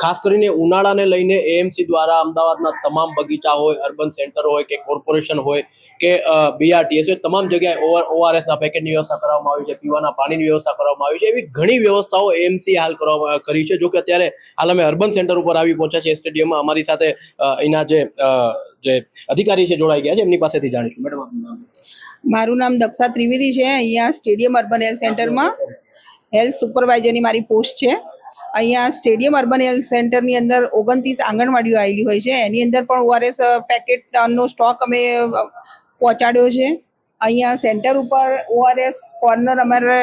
ખાસ કરીને ઉનાળાને લઈને એએમસી દ્વારા અમદાવાદના તમામ બગીચા હોય, અર્બન સેન્ટર હોય કે કોર્પોરેશન હોય કે બીઆરટીએસ હોય, તમામ જગ્યાએ ઓઆરએસના પેકેટની વ્યવસ્થા કરવામાં આવી છે, પીવાના પાણીની વ્યવસ્થા કરવામાં આવી છે, એવી ઘણી વ્યવસ્થાઓ એએમસી હાલ કરવામાં કરી છે. જો કે અત્યારે હાલ અમે અર્બન સેન્ટર ઉપર આવી પહોંચ્યા છે સ્ટેડિયમમાં. અમારી સાથે એના જે જે અધિકારી છે, જોડાઈ ગયા છે, એમની પાસેથી જાણીશું. મેડમ મારું નામ દક્ષા ત્રિવેદી છે. અહીંયા સ્ટેડિયમ અર્બન હેલ્થ સેન્ટરમાં હેલ્થ સુપરવાઇઝરની મારી પોસ્ટ છે. અહીંયા સ્ટેડિયમ અર્બન હેલ્થ સેન્ટરની અંદર ઓગણત્રીસ આંગણવાડીઓ આવેલી હોય છે. એની અંદર પણ ઓઆરએસ પેકેટનો સ્ટોક અમે પહોંચાડ્યો છે. અહીંયા સેન્ટર ઉપર ઓઆરએસ કોર્નર અમારે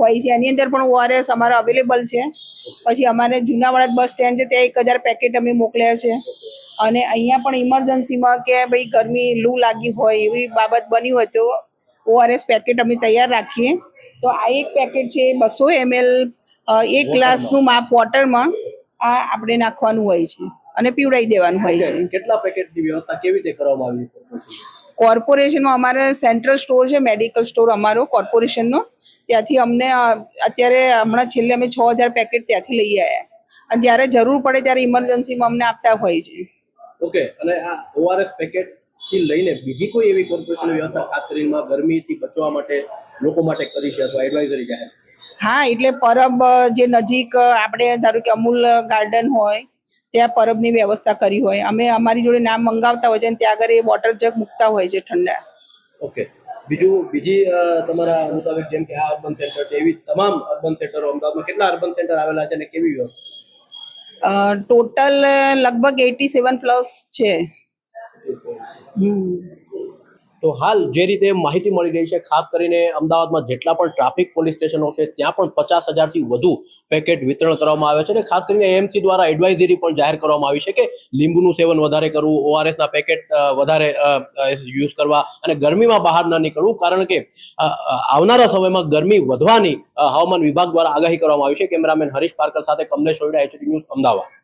હોય છે. એની અંદર પણ ઓઆરએસ અમારે અવેલેબલ છે. પછી અમારે જૂનાવાડા બસ સ્ટેન્ડ છે, ત્યાં એક હજાર પેકેટ અમે મોકલ્યા છે. અને અહીંયા પણ ઇમરજન્સીમાં કે ભાઈ ગરમી લૂ લાગી હોય એવી બાબત બની હોય તો ઓઆરએસ પેકેટ અમે તૈયાર રાખીએ. તો આ એક પેકેટ છે, બસો એમએલ એક ગ્લાસનું માપ વોટરમાં આ આપણે નાખવાનું હોય છે અને પીવડાવી દેવાનું હોય છે. કેટલા પેકેટની વ્યવસ્થા કેવી રીતે કરવામાં આવી કોર્પોરેશનમાં અમારે સેન્ટ્રલ સ્ટોર છે મેડિકલ સ્ટોર અમારો કોર્પોરેશનનો. ત્યાંથી અમને અત્યારે હમણાં છેલ્લે અમે છ હજાર પેકેટ ત્યાંથી લઈ આવ્યા અને જ્યારે જરૂર પડે ત્યારે ઇમરજન્સીમાં અમને આપતા હોય છે. ઓકે અને આ ઓઆરએસ પેકેટથી લઈને બીજી કોઈ એવી કોર્પોરેશન વ્યવસ્થા ખાસ કરીને ગરમીથી બચવા માટે લોકો માટે કરી છે અથવા એડવાઇઝરી જાહેર? હા એટલે પરબ જે નજીક આપણે ધારો કે અમૂલ ગાર્ડન હોય ત્યાં પરબની વ્યવસ્થા કરી હોય. અમે અમારી જોડે નામ મંગાવતા હોય છે અને ત્યાં આગળ એ વોટર જગ મૂકતા હોય છે ઠંડા. ઓકે. બીજું બીજી તમારા મુતાબિક જેમ કે આ અર્બન સેન્ટર છે એવી તમામ અર્બન સેન્ટરો અમદાવાદમાં કેટલા અર્બન સેન્ટર આવેલા છે અને કેવી ટોટલ લગભગ એટી સેવન પ્લસ છે. હમ. તો હાલ જે રીતે માહિતી મળી રહી છે, ખાસ કરીને અમદાવાદમાં જેટલા પણ ટ્રાફિક પોલીસ સ્ટેશનો છે, ત્યાં પણ પચાસ હજારથી વધુ પેકેટ વિતરણ કરવામાં આવે છે અને ખાસ કરીને એએમસી દ્વારા એડવાઇઝરી પણ જાહેર કરવામાં આવી છે કે લીંબુનું સેવન વધારે કરવું ઓઆરએસના પેકેટ વધારે યુઝ કરવા અને ગરમીમાં બહાર ન નીકળવું કારણ કે આવનારા સમયમાં ગરમી વધવાની હવામાન વિભાગ દ્વારા આગાહી કરવામાં આવી છે. કેમેરામેન હરીશ પારકર સાથે કમલેશ ઓઈડા એચડી ન્યૂઝ અમદાવાદ.